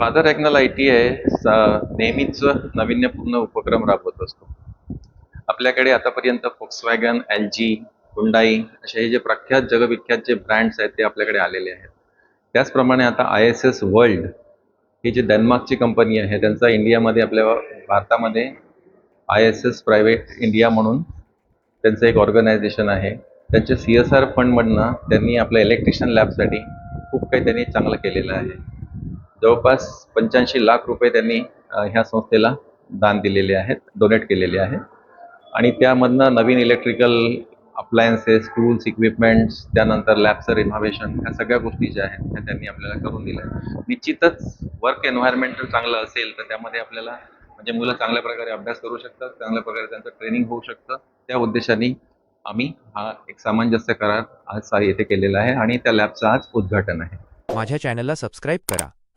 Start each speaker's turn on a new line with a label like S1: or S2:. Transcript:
S1: Father Agnel I T I नेहमीच नाविन्यपूर्ण उपक्रम राबवत असतो. आपल्याकडे आतापर्यंत फोक्सवॅगन एल जी हुंडाई असे हे जे प्रख्यात जगविख्यात जे ब्रँड्स आहेत ते आपल्याकडे आलेले आहेत. त्याचप्रमाणे आता आय एस एस वर्ल्ड ही जी डेन्मार्कची कंपनी आहे त्यांचा इंडियामध्ये आपल्या भारतामध्ये I S S private India म्हणून त्यांचं एक ऑर्गनायझेशन आहे. त्यांच्या सी एस आर फंडमधनं त्यांनी आपल्या इलेक्ट्रिशियन लॅबसाठी खूप काही त्यांनी चांगलं केलेलं आहे. जवळपास पंच्याऐंशी लाख रुपये त्यांनी ह्या संस्थेला दान दिलेले आहेत डोनेट केलेले आहे. आणि त्यामधनं नवीन इलेक्ट्रिकल अप्लायन्सेस टूल्स इक्विपमेंट्स त्यानंतर लॅबचं रिनोव्हेशन ह्या सगळ्या गोष्टी ज्या आहेत त्या त्यांनी आपल्याला करून दिल्या निश्चितच वर्क एन्व्हायरमेंट जर चांगलं असेल तर त्यामध्ये आपल्याला म्हणजे मुलं चांगल्या प्रकारे अभ्यास करू शकतात चांगल्या प्रकारे त्यांचं ट्रेनिंग होऊ शकतं. त्या उद्देशाने आम्ही हा एक सामंजस्य करार आज येथे केलेला आहे आणि त्या लॅबचं आज उद्घाटन आहे.
S2: माझ्या चॅनलला सबस्क्राईब करा.